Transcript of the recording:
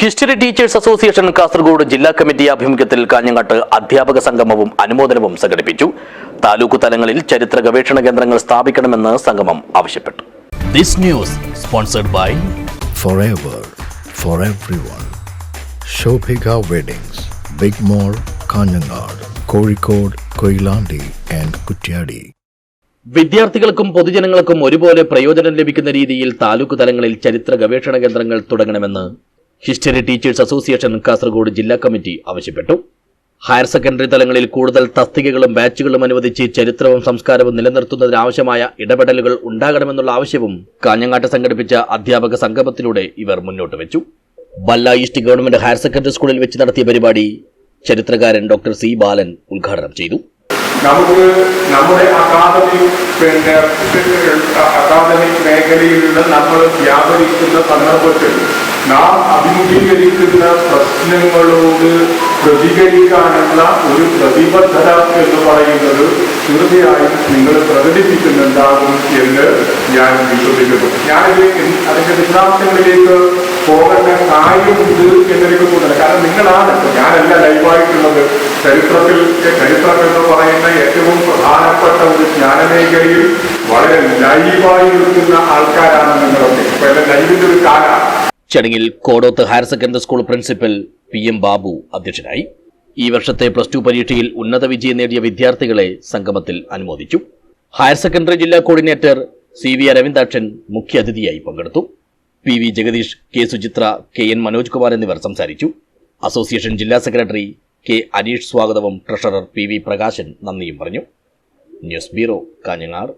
History teachers association Kasaragod ജില്ലാ committee ആഭിമുഖ്യത്തിൽ കാഞ്ഞങ്ങാട്ട് അധ്യാപക സംഗമവും അനുമോദനവും സംഘടിപ്പിച്ചു താലൂക്ക് തലങ്ങളിൽ ചരിത്ര ഗവേഷണ കേന്ദ്രങ്ങൾ സ്ഥാപിക്കണമെന്ന് സംഗമം ആവശ്യപ്പെട്ടു this news sponsored by forever for everyone. Shobhika Weddings, Big Mall, Kanyanad, Kozhikode, Koilandi and Kutyadi. വിദ്യാർത്ഥികൾക്കും പൊതുജനങ്ങൾക്കും ഒരുപോലെ പ്രയോജനം ലഭിക്കുന്ന രീതിയിൽ താലൂക്ക് തലങ്ങളിൽ ചരിത്ര ഗവേഷണ കേന്ദ്രങ്ങൾ തുടങ്ങണമെന്ന് ഹിസ്റ്ററി ടീച്ചേഴ്സ് അസോസിയേഷൻ കാസർഗോഡ് ജില്ലാ കമ്മിറ്റി ആവശ്യപ്പെട്ടു. ഹയർ സെക്കൻഡറി തലങ്ങളിൽ കൂടുതൽ തസ്തികകളും ബാച്ചുകളും അനുവദിച്ച് ചരിത്രവും സംസ്കാരവും നിലനിർത്തുന്നതിനാവശ്യമായ ഇടപെടലുകൾ ഉണ്ടാകണമെന്നുള്ള ആവശ്യവും കാഞ്ഞങ്ങാട്ട് സംഘടിപ്പിച്ച അധ്യാപക സംഗമത്തിലൂടെ ഇവർ മുന്നോട്ട് വെച്ചു. Balla East government higher secondary സ്കൂളിൽ വെച്ച് നടത്തിയ പരിപാടി ചരിത്രകാരൻ ഡോക്ടർ സി ബാലൻ ഉദ്ഘാടനം ചെയ്തു. നമുക്ക് നമ്മുടെ അക്കാദമിക് പിന്നെ അക്കാദമിക് മേഖലയിലുള്ള നമ്മൾ വ്യാപരിക്കുന്ന സന്ദർഭത്തിൽ നാം അഭിമുഖീകരിക്കുന്ന പ്രശ്നങ്ങളോട് പ്രതികരിക്കാനുള്ള ഒരു പ്രതിബദ്ധത എന്ന് പറയുന്നത് തീർച്ചയായും നിങ്ങൾ പ്രകടിപ്പിക്കുന്നുണ്ടാകും എന്ന് ഞാൻ വിശ്വസിക്കുന്നു. ഞാനിത് അതിന്റെ വിശദാംശങ്ങളിലേക്ക് പോകേണ്ട കാര്യമുണ്ട് എന്നെനിക്ക് തോന്നുന്നില്ല കാരണം നിങ്ങളാണ് ഞാനല്ല ലൈവായിട്ടുള്ളത്. ചരിത്രത്തിൽ ചരിത്രം എന്ന് പറയുന്ന ഏറ്റവും പ്രധാനപ്പെട്ട ഒരു ജ്ഞാനമേഖലയിൽ വളരെ ലൈവായി നിൽക്കുന്ന ആൾക്കാരാണ് നിങ്ങളൊക്കെ. ഇപ്പൊ എന്റെ ലൈവിന്റെ ഒരു കാലാണ്. ചടങ്ങിൽ Kodoth higher secondary school principal P M Babu അധ്യക്ഷനായി. ഈ വർഷത്തെ പ്ലസ് ടു പരീക്ഷയിൽ ഉന്നത വിജയം നേടിയ വിദ്യാർത്ഥികളെ സംഗമത്തിൽ അനുമോദിച്ചു. ഹയർ സെക്കൻഡറി ജില്ലാ കോർഡിനേറ്റർ സി വി അരവിന്ദാക്ഷൻ മുഖ്യാതിഥിയായി പങ്കെടുത്തു. P V Jagadish K Suchitra K N Manoj Kumar എന്നിവർ സംസാരിച്ചു. അസോസിയേഷൻ ജില്ലാ സെക്രട്ടറി കെ അനീഷ് സ്വാഗതവും ട്രഷറർ പി വി പ്രകാശൻ നന്ദിയും പറഞ്ഞു. News bureau Kanhangad.